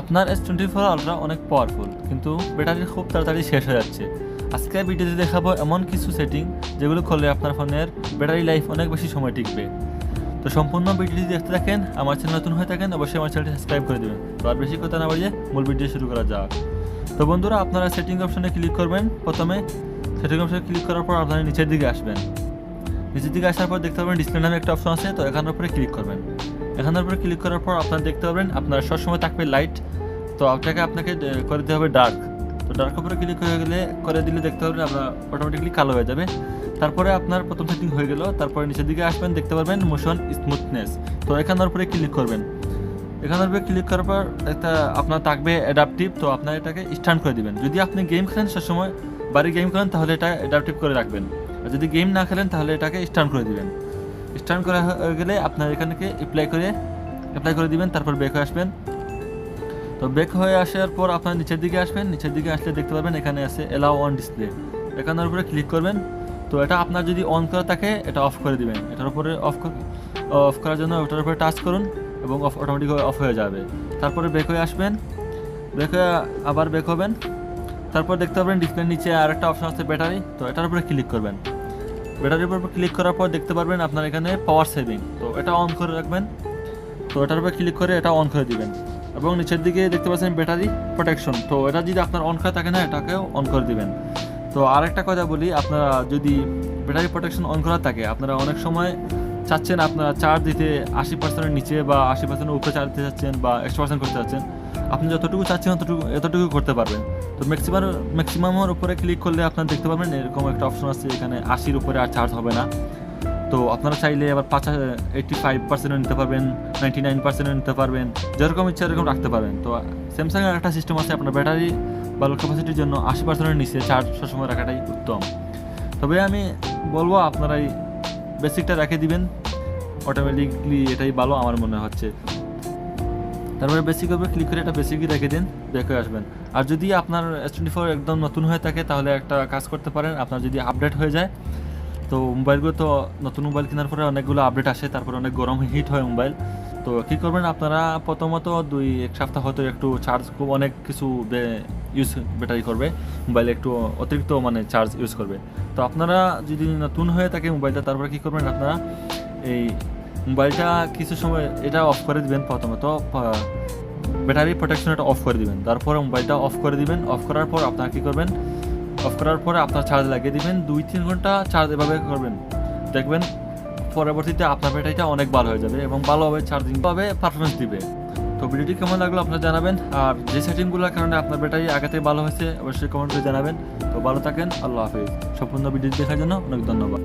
আপনার S twenty four ultra অনেক powerful কিন্তু ব্যাটারি খুব তাড়াতাড়ি শেষ হয়ে যাচ্ছে। আজকের ভিডিওতে দেখাবো এমন কিছু সেটিং যেগুলো করলে আপনার ফোনের ব্যাটারি লাইফ অনেক বেশি সময় টিকবে। তো সম্পূর্ণ ভিডিওটি দেখতে থাকেন, আমার চ্যানেল নতুন হয়ে থাকেন, অবশ্যই আমার চ্যানেলটি সাবস্ক্রাইব করে দেবেন। তো আর বেশি কথা না বাড়িয়ে মূল ভিডিও শুরু করা যাক। তো বন্ধুরা, আপনারা সেটিং অপশনে ক্লিক করবেন। প্রথমে সেটিং অপশনে ক্লিক করার পর আপনারা নিচের দিকে আসবেন। নিচের দিকে আসার পর দেখতে পাবেন ডিসপ্লে নামে একটা অপশন আছে, তো এখানের উপরে ক্লিক করবেন। এখানের উপরে ক্লিক করার পর আপনারা দেখতে পাবেন আপনার সবসময় থাকবে লাইট তো আপনাকে আপনাকে করে দিতে হবে ডার্ক তো ডার্ক উপরে ক্লিক হয়ে গেলে, করে দিলে দেখতে পাবেন আপনার অটোমেটিকলি কালো হয়ে যাবে। তারপরে আপনার প্রথম সেটিং হয়ে গেল, তারপরে নিচের দিকে আসবেন, দেখতে পারবেন মোশন স্মুথনেস তো এখানের উপরে ক্লিক করবেন। এখানের উপরে ক্লিক করার পর একটা, আপনার থাকবে অ্যাডাপটিভ তো আপনার এটাকে স্ট্যান্ড করে দিবেন। যদি আপনি গেম খেলেন সবসময় বাড়ি গেম খেলেন, তাহলে এটা অ্যাডাপটিভ করে রাখবেন। আর যদি গেম না খেলেন, তাহলে এটাকে স্ট্যান্ড করে দিবেন। স্ট্যান্ড করা হয়ে গেলে আপনার এখানকে অ্যাপ্লাই করে অ্যাপ্লাই করে দিবেন, তারপর বেক হয়ে আসবেন। তো বেক হয়ে আসার পর আপনার নিচের দিকে আসবেন, নিচের দিকে আসলে দেখতে পারবেন এখানে আছে এলাও অন ডিসপ্লে এখানের উপরে ক্লিক করবেন। তো এটা আপনার যদি অন করা থাকে, এটা অফ করে দিবেন। এটার উপরে অফ অফ করার জন্য ওটার উপরে টাচ করুন এবং অফ অটোমেটিক অফ হয়ে যাবে। তারপরে বেক হয়ে আসবেন। বেক হয়ে আবার বেক হবেন। তারপর দেখতে পাবেন ডিসপ্লের নিচে আর একটা অপশন আছে ব্যাটারি তো এটার উপরে ক্লিক করবেন। ব্যাটারির উপর ক্লিক করার পর দেখতে পারবেন আপনার এখানে পাওয়ার সেভিং তো এটা অন করে রাখবেন। তো এটার উপর ক্লিক করে এটা অন করে দিবেন। এবং নিচের দিকে দেখতে পাচ্ছেন ব্যাটারি প্রোটেকশন তো এটা যদি আপনার অন করা থাকে না, এটাকেও অন করে দিবেন। তো আরেকটা কথা বলি, আপনারা যদি ব্যাটারি প্রোটেকশন অন করা থাকে, আপনারা অনেক সময় চাচ্ছেন আপনারা চার্জ দিতে আশি পার্সেন্টের নিচে বা আশি পার্সেন্টের উপরে চার্জ দিতে চাচ্ছেন বা একশো পার্সেন্ট করতে চাচ্ছেন। আপনি যতটুকু চাচ্ছেন ততটুকু এতটুকু করতে পারবেন। তো ম্যাক্সিমাম ম্যাক্সিমামের উপরে ক্লিক করলে আপনারা দেখতে পাবেন এরকম একটা অপশন আছে, এখানে আশির উপরে আর চার্জ হবে না। তো আপনারা চাইলে আবার পাঁচ এইটটি ফাইভ পার্সেন্টও নিতে পারবেন নাইনটি নাইন পার্সেন্টও নিতে পারবেন, যেরকম ইচ্ছা এরকম রাখতে পারবেন তো স্যামসাংয়ের একটা সিস্টেম আছে, আপনার ব্যাটারি বা ক্যাপাসিটির জন্য আশি পার্সেন্টের নিচে চার্জ সবসময় রাখাটাই উত্তম। তবে আমি বলব আপনারা এই বেসিকটা রেখে দিবেন। অটোমেটিকলি এটাই ভালো আমার মনে হচ্ছে। তারপরে বেসিক উপরে ক্লিক করে এটা বেসিকই রেখে দিন দেখে আসবেন। আর যদি আপনার এস টোয়েন্টি ফোর একদম নতুন হয়ে থাকে, তাহলে একটা কাজ করতে পারেন, আপনার যদি আপডেট হয়ে যায়, তো মোবাইলগুলো তো নতুন মোবাইল কেনার পরে অনেকগুলো আপডেট আসে, তারপরে অনেক গরম হিট হয় মোবাইল তো কী করবেন আপনারা? প্রথমত দুই, এক সপ্তাহ হয়তো একটু চার্জ খুব অনেক কিছু ইউজ ব্যাটারি করবে মোবাইলে একটু অতিরিক্ত মানে চার্জ ইউজ করবে। তো আপনারা যদি নতুন হয়ে থাকে মোবাইলটা তারপরে কী করবেন আপনারা? এই মোবাইলটা কিছু সময় এটা অফ করে দিবেন প্রথমত ব্যাটারি প্রোটেকশন এটা অফ করে দিবেন। তারপরে মোবাইলটা অফ করে দিবেন। অফ করার পর আপনারা কী করবেন? অফ করার পরে আপনার চার্জ লাগিয়ে দিবেন। দুই তিন ঘণ্টা চার্জ এভাবে করবেন। দেখবেন পরবর্তীতে আপনার ব্যাটারিটা অনেক ভালো হয়ে যাবে এবং ভালোভাবে চার্জিং পাবে পারফরমেন্স দিবে। তো ভিডিওটি কেমন লাগল আপনারা জানাবেন। আর যে সেটিংগুলোর কারণে আপনার ব্যাটারি আগেতে ভালো হয়েছে, অবশ্যই কমেন্ট করে জানাবেন। তো ভালো থাকেন, আল্লাহ হাফিজ। সম্পূর্ণ ভিডিও দেখার জন্য অনেক ধন্যবাদ।